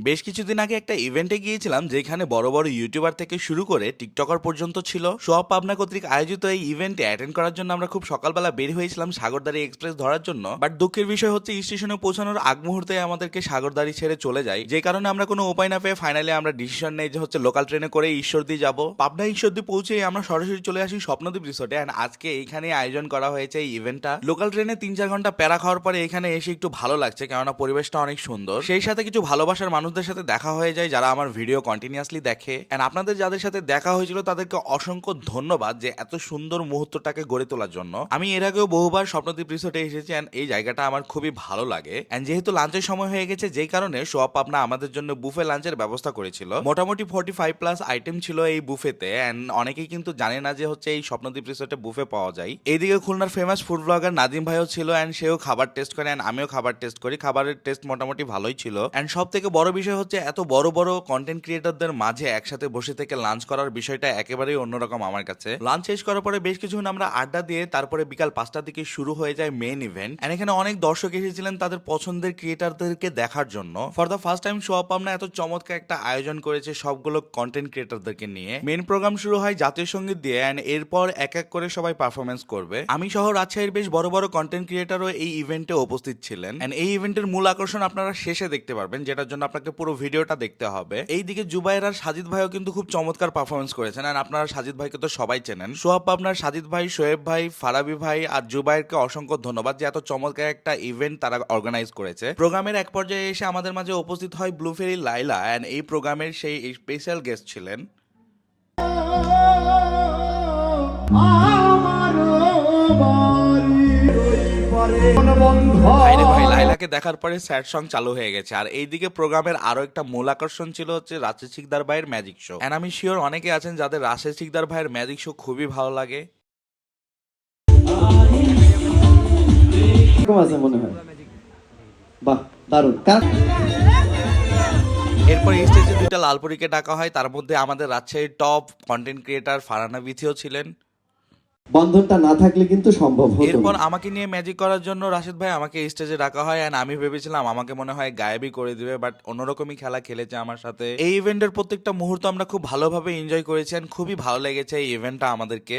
বেশ কিছুদিন আগে একটা ইভেন্টে গিয়েছিলাম যেখানে বড় বড় ইউটিউবার থেকে শুরু করে টিকটকার পর্যন্ত ছিল। সব পাবনা কর্তৃক আয়োজিত এই ইভেন্টে অ্যাটেন্ড করার জন্য আমরা খুব সকালবেলা বের হয়েছিলাম সাগরদারি এক্সপ্রেস ধরার জন্য। বাট দুঃখের বিষয় হচ্ছে স্টেশনে পৌঁছানোর আগ মুহূর্তে আমাদেরকে সাগরদারি ছেড়ে চলে যায়। যে কারণে আমরা কোনো উপায় না পেয়ে ফাইনালি আমরা ডিসিশন নেই যে হচ্ছে লোকাল ট্রেনে করে ঈশ্বরদী যাব। পাবনা ঈশ্বরদী পৌঁছে আমরা সরাসরি চলে আসি স্বপ্নদ্বীপ রিসোর্টে অ্যান্ড আজকে এইখানে আয়োজন করা হয়েছে এই ইভেন্টটা লোকাল ট্রেনে তিন চার ঘণ্টা প্যারা খাওয়ার পরে এখানে এসে একটু ভালো লাগছে কেননা পরিবেশটা অনেক সুন্দর। সেই সাথে কিছু ভালোবাসার মানুষদের সাথে দেখা হয়ে যায় যারা আমার ভিডিও কন্টিনিউয়াসলি দেখে। এন্ড আপনাদের যাদের সাথে দেখা হয়েছিল, তাদেরকে অসংখ্য ধন্যবাদ যে এত সুন্দর মুহূর্তটাকে গড়ে তোলার জন্য। আমি এর আগেও বহুবার স্বপ্নদ্বীপ রিসোর্টে এসেছি এন্ড এই জায়গাটা আমার খুবই ভালো লাগে। এন্ড যেহেতু লাঞ্চের সময় হয়ে গেছে, যেই কারণে সোয়াপ আপনা আমাদের জন্য বুফে লাঞ্চের ব্যবস্থা করেছিল। মোটামুটি ফোর্টি ফাইভ প্লাস আইটেম ছিল এই বুফেতে অ্যান্ড অনেকেই কিন্তু জানে না যে হচ্ছে এই স্বপ্নদ্বীপ রিসোর্টে বুফে পাওয়া যায়। এইদিকে খুলনার ফেমাস ফুড ব্লগার নাদিম ভাইও ছিল অ্যান্ড সেও খাবার টেস্ট করে এন্ড আমিও খাবার টেস্ট করি। খাবারের টেস্ট মোটামুটি ভালোই ছিল। এন্ড সব থেকে বড় বিষয় হচ্ছে এত বড় বড় কন্টেন্ট ক্রিয়েটরদের মাঝে একসাথে বসে থেকে লাঞ্চ করার বিষয়টা একেবারেই অন্যরকম আমার কাছে। লাঞ্চ শেষ করার পরে বেশ কিছুক্ষণ আমরা আড্ডা দিয়ে তারপরে বিকাল পাঁচটার দিকে শুরু হয়ে যায় মেন ইভেন্ট এন্ড এখানে অনেক দর্শক এসেছিলেন তাদের পছন্দের ক্রিয়েটারদেরকে দেখার জন্য। For the first time show up আমরা এত চমৎকার একটা আয়োজন করেছে সবগুলো কন্টেন্ট ক্রিয়েটারদেরকে নিয়ে। মেন প্রোগ্রাম শুরু হয় জাতীয় সংগীত দিয়ে এন্ড এরপর এক এক করে সবাই পারফরমেন্স করবে। আমি সহ রাজশাহীর বেশ বড় বড় কন্টেন্ট ক্রিয়েটারও এই ইভেন্টে উপস্থিত ছিলেন। এন্ড এই ইভেন্টের মূল আকর্ষণ আপনারা শেষে দেখতে পারবেন, যেটার জন্য আপনাকে পুরো ভিডিওটা দেখতে হবে। এইদিকে জুবাইর আর সাজিদ ভাইও কিন্তু খুব চমৎকার পারফরমেন্স করেছেন। আর আপনারা সাজিদ ভাইকে তো সবাই চেনেন। সোহাব আপনার সাজিদ ভাই শোয়েব ভাই ফারাবি ভাই আর জুবাইরকে অসংখ্য ধন্যবাদ যে এত চমৎকার একটা ইভেন্ট তারা অর্গানাইজ করেছে। প্রোগ্রামের এক পর্যায়ে এসে আমাদের মাঝে উপস্থিত হয় ব্লুফেরি লাইলা অ্যান্ড এই প্রোগ্রামের সেই স্পেশাল গেস্ট ছিলেন। ভাইরে ভাই লাইলাকে দেখার পরে স্যাড সং চালু হয়ে গেছে। আর এইদিকে প্রোগ্রামের আরও একটা মূল আকর্ষণ ছিল হচ্ছে রাশেদ শিকদার ভাইয়ের ম্যাজিক শো এন্ড আমি শিওর অনেকে আছেন যাদের রাশেদ শিকদার ভাইয়ের ম্যাজিক শো খুবই ভালো লাগে। এরকম আছে মনে হয়। বাহ দারুণ। কার- এরপর স্টেজে দুইটা লালপুরিকে ডাকা হয়। তার মধ্যে আমাদের রাজশাহীর টপ কন্টেন্ট ক্রিয়েটার ফারানা বিথিও ছিলেন। বন্ধনটা না থাকলে কিন্তু সম্ভব হতো এরপর আমাকে নিয়ে ম্যাজিক করার জন্য রাশিদ ভাই আমাকে স্টেজে রাখা হয় এন্ড আমি ভেবেছিলাম আমাকে মনে হয় গায়েবই করে দিবে বাট অন্যরকমই খেলা খেলেছে আমার সাথে। এই ইভেন্টের প্রত্যেকটা মুহূর্ত আমরা খুব ভালোভাবে এনজয় করেছি এন্ড খুবই ভালো লেগেছে এই ইভেন্টটা আমাদেরকে।